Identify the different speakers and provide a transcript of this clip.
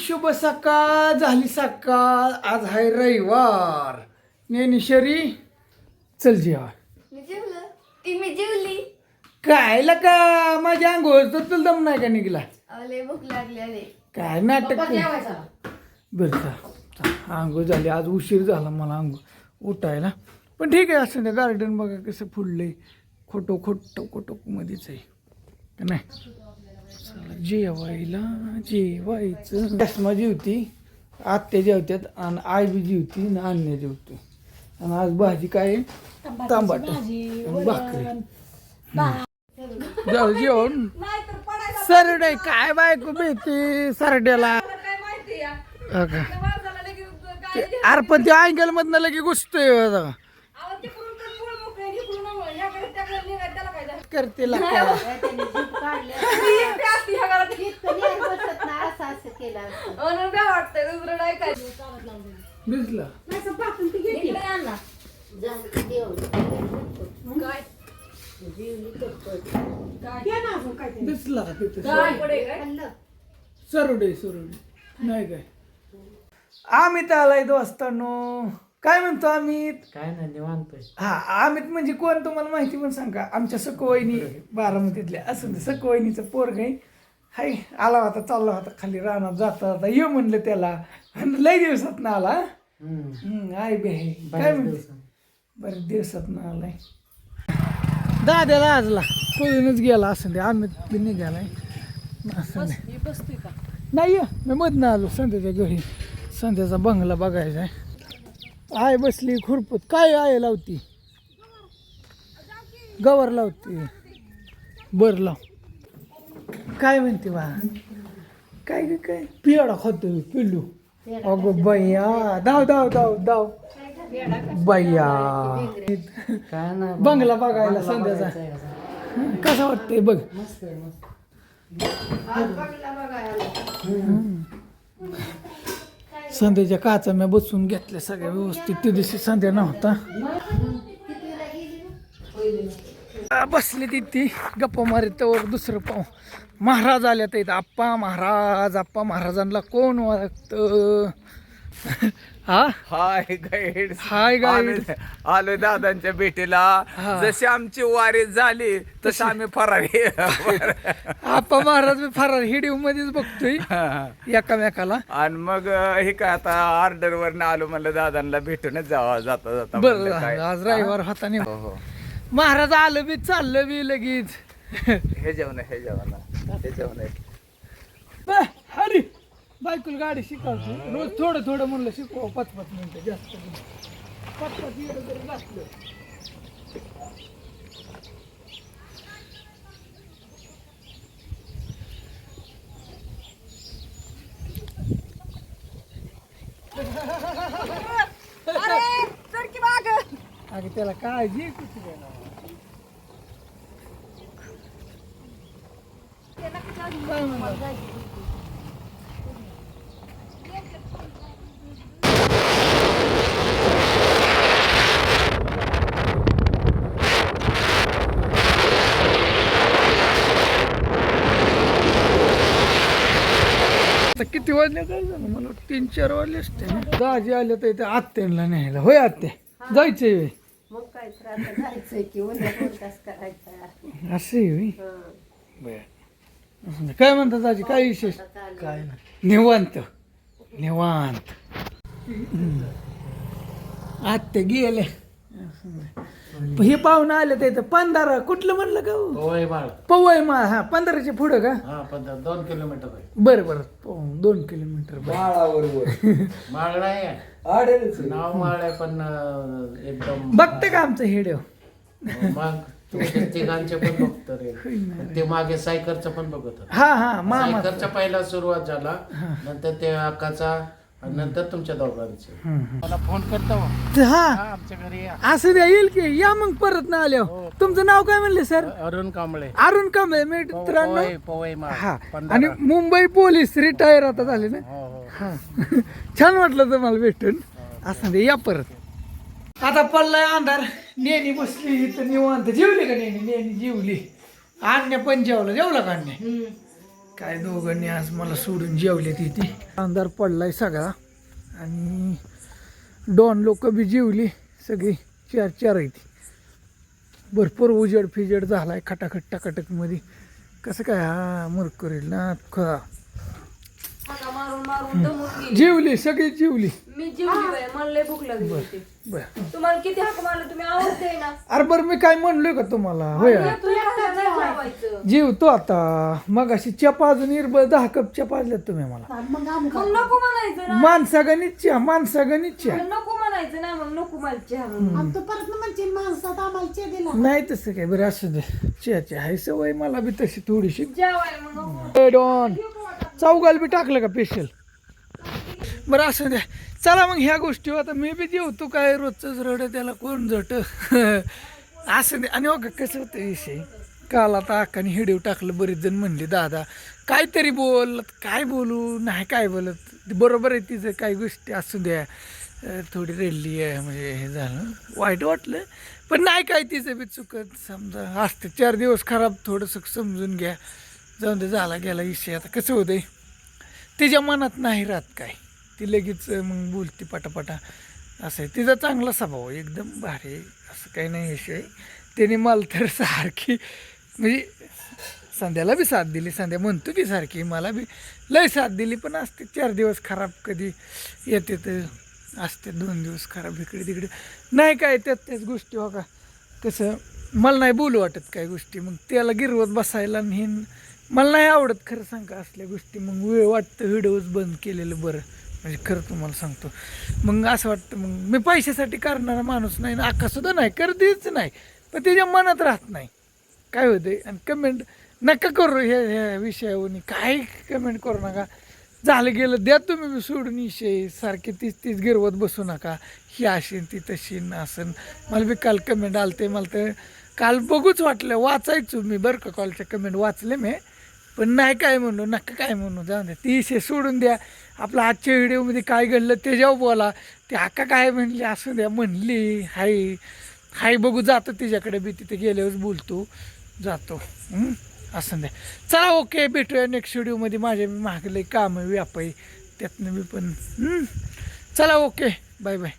Speaker 1: शुभ सकाळ झाली सकाळ. आज आहे रविवार. ज्ञानेश्वरी चल जेवा.
Speaker 2: मी जेवलं. ती मी जेवली.
Speaker 1: काय का? माझ्या अंघोळ तर तुला दम नाही का निघला?
Speaker 2: लय भूक लागली आले
Speaker 1: काय नाटक बरं आंघोळ झाली. आज उशीर झाला मला आंघोळ उठायला. पण ठीक आहे असं नाही गार्डन बघा कसं फुडलंय खोटो खोटो खोटो मध्येच आहे. का नाही. चला जेवायला जेवायचं. चष्मा जेवती आत्या जेवत्यात आणि आई बी जेवती आणि अन्य जेवतो आणि आज भाजी काय? आहे? तांबाट. भाकरी. जाऊ जेवण. सरडे काय बायको बेती सरड्याला? का? ते- अरे पण ते अँगल मधनं लगे घुसतोय काय. भिजला दिसला का तिथे? सरुडे सरुडे. नाही काय? अमित आलाय दोस्तानो. काय म्हणतो अमित
Speaker 3: काय नाही निवांतोय.
Speaker 1: हा अमित म्हणजे कोण? तुम्हाला माहिती पण सांगा. आमच्या सकोवहिनी बारामतीतल्या. असं ते सकोवहिनीचं पोरग आहे. हाय आला होता चालला होता खाली रानात जाता जाता ये म्हणलं त्याला. आणि लय दिवसात ना आला
Speaker 3: हम्म.
Speaker 1: हम्म, आई बे. काय म्हणते. बरेच दिवसात ना आलाय. दाद्याला आजला. पळूनच गेला असं ते अमित बी निघालाय. असं नाही नाही मी मधनं आलो संध्याच्या घरी. संध्याचा बंगला बघायचा आहे. आय बसली खुरपत. काय आहे लावती? गवर लावती. बर लाव. काय म्हणते बा? काय ग काय? पियाडा खातो पिल्लू. अगो बय्या धाव धाव धाव धाव.
Speaker 3: नाही
Speaker 1: बंगला बघायला संध्याचा. कसं वाटतंय बघ. संध्याच्या काचा मी बसून घेतल्या सगळ्या व्यवस्थित. ते दिवशी संध्या नव्हता. बसली ती ती गप्पा मारित वर दुसरं पाव महाराज आल्या तर आप्पा महाराज आप्पा महाराजांना कोण ओळखतं? हा?
Speaker 4: Hi guide
Speaker 1: hi guide.
Speaker 4: आलो दादांच्या भेटीला. जशी आमची वारी झाली तशी आम्ही फरारी.
Speaker 1: आप्पा महाराज मी फार हिडिओ मध्येच बघतोय. एकामेकाला.
Speaker 4: आणि मग हे काय आता ऑर्डर वर आलो म्हणलं दादांना भेटूनच जावा जाता जाता
Speaker 1: बरं. आज रविवार होता नाही
Speaker 4: हो हो.
Speaker 1: महाराज आलं बी चाललं बी लगेच.
Speaker 4: हे जेवण हे जेवण हे जेवण
Speaker 1: बे, हरी. बायकोला गाडी शिकवतो. रोज थोडं थोडं म्हणलं शिकवा पाच पाच मिनिटं जास्त. पाच पाच मिनिटं जरी लागलं अगं त्याला काळजी कुठे देणार? काय म्हणणार? आता किती वाजले काय झालं? मला वाटतं तीन चार वाजले असते. दाजी आले तर इथे आत्यांना न्यायला. होय आत्या जायचंय होय.
Speaker 5: मग काय जायचंय की उद्या पॉडकास्ट करायचा
Speaker 1: असं बर. नाही. काय म्हणतात दाजी? काय विशेष?
Speaker 3: काय नाही.
Speaker 1: निवांत. निवांत. आत्या गेले. हे पाहुणं आले तर इथं. पंधरा कुठलं म्हणलं का हो?
Speaker 3: होय बाळ
Speaker 1: पवय मा हा पंधराच्या पुढं का?
Speaker 3: हा पण दोन किलोमीटर आहे
Speaker 1: बरं बरं. पाहून दोन किलोमीटर बरं.
Speaker 3: माळ आहे. नाव माळ आहे पण अं, एकदम
Speaker 1: बघते का आमचं हेडिओ?
Speaker 3: मग? तुमच्या तिघांचे पण बघतो रे. ते मागे सायकलचं पण बघत होतं.
Speaker 1: हा हा मामा
Speaker 3: सायकलचा पहिला सुरुवात झाला नंतर ते अक्काचा आणि नंतर तुमच्या दोघांचे. मला फोन करता.
Speaker 1: हा.
Speaker 3: हा, आमच्या घरी या.
Speaker 1: असं द्या येईल की. या मग परत ना आल्या तुमचं नाव काय म्हणले सर?
Speaker 3: अरुण कांबळे.
Speaker 1: अरुण कांबळे मित्रांनो.
Speaker 3: पवई पवई माळ
Speaker 1: हा.
Speaker 3: पंधरा.
Speaker 1: आणि मुंबई पोलीस रिटायर आता झाले ना?
Speaker 3: हो हो.
Speaker 1: हा. छान वाटलं तुम्हाला भेटून. असं दे या परत. आता पडलाय अंधार. नेनी बसली इथं निवांत. जेवली का नेनी? नेनी जेवली. अन्य पण जेवलं. जेवला का अन्य काय दोघांनी आज मला सोडून जेवले तिथे अंधार पडलाय सगळा. आणि दोन लोक बी जेवली. सगळी चार चार आहेत. भरपूर उजेड फिजेड झालाय खटाखट टाकाटकमध्ये कसं काय हा मुरकुरील ना खा जेवली सगळी जेवली.
Speaker 5: जेवली बाई मला लय भूक लागली होती.
Speaker 1: बर.
Speaker 5: तुम्हाला किती हाक मारलं तुम्ही आवडते ना.
Speaker 1: अरे बरं मी काय म्हणलोय का तुम्हाला? होय.
Speaker 5: तू एकटा नाही जेवायचं.
Speaker 1: जेवतो आता. मग अशी चपा अजून इरबळ दहा कप चपा दिल्यात तुम्ही मला.
Speaker 5: मग नको म्हणायचं ना.
Speaker 1: माणसागणित चहा माणसागणित चहा.
Speaker 5: मग नको म्हणायचं ना मग नको मला चहा म्हणून.
Speaker 1: नाही तसं काय बरं असू दे. चहाची हाय सवय मला बी तशी थोडीशी.
Speaker 5: जेवाय मग नको.
Speaker 1: ए डॉन चौगाल बी टाकलं का पेशल बरं असं द्या चला मग ह्या गोष्टी आता मी बी जेवतो काय रोजचंच रडं त्याला कोण जट असं दे आणि हो बघा कसं होतं विषय काल आता अक्काने हिडीव टाकलं बरेच जण म्हणले दादा काहीतरी बोल काय बोलू? नाही काय बोलत? बरोबर आहे तिचं काही गोष्टी असू द्या. थोडी रेडली आहे म्हणजे हे झालं. वाईट वाटलं. पण नाही काय तिचं बी चुकत. समजा असते. चार दिवस खराब थोडंसं समजून घ्या. जाऊन ते झाला गेला विषय. आता कसं होतंय? तिच्या मनात नाही राहत काय. ती लगेच मग बोलते पटापटा. असं आहे. तिचा चांगला स्वभाव आहे, एकदम भारी असं काही नाही विषय. त्याने मला तर सारखी म्हणजे संध्याला बी साथ दिली. संध्या म्हणतो की सारखी मला बी लय साथ दिली पण असते चार दिवस खराब कधी येते तर असते. दोन दिवस खराब इकडे तिकडे. नाही काय त्यात त्याच गोष्टी हो का कसं मला नाही बोलू वाटत काय गोष्टी. मग त्याला गिरवत बसायला नाही मला नाही आवडत खरं सांगा असल्या गोष्टी. मग वेळ वाटतं हिडवच बंद केलेलं बरं. म्हणजे खरं तुम्हाला सांगतो. मग असं वाटतं मग मी पैशासाठी करणारा माणूस नाही ना आकासुद्धा नाही करतीच नाही पण त्याच्या मनात राहत नाही. काय होते आणि कमेंट नका करू ह्या ह्या विषयावरून. काय कमेंट करू नका. झालं गेलं द्या तुम्ही मी सोडून विषय. सारखे तीच तीच गिरवत बसू नका. ही असेन ती तशी न मला बी काल कमेंट आलते मला तर काल बघूच वाटलं. वाचायचो मी बरं का कॉलच्या कमेंट वाचले मी. पण नाही काय म्हणू नका काय म्हणू जाऊ द्या ती विषय सोडून द्या. आपलं आजच्या व्हिडिओमध्ये काय घडलं त्याच्यावर बोला. ते आका काय म्हणली असू द्या म्हणली हाय हाय बघू जातो तिच्याकडे बी तिथे गेल्यावर बोलतो. जातो. असं द्या चला ओके भेटूया नेक्स्ट व्हिडिओमध्ये. माझ्या मी लई काम व्यापाई त्यातनं मी पण चला ओके. Bye bye.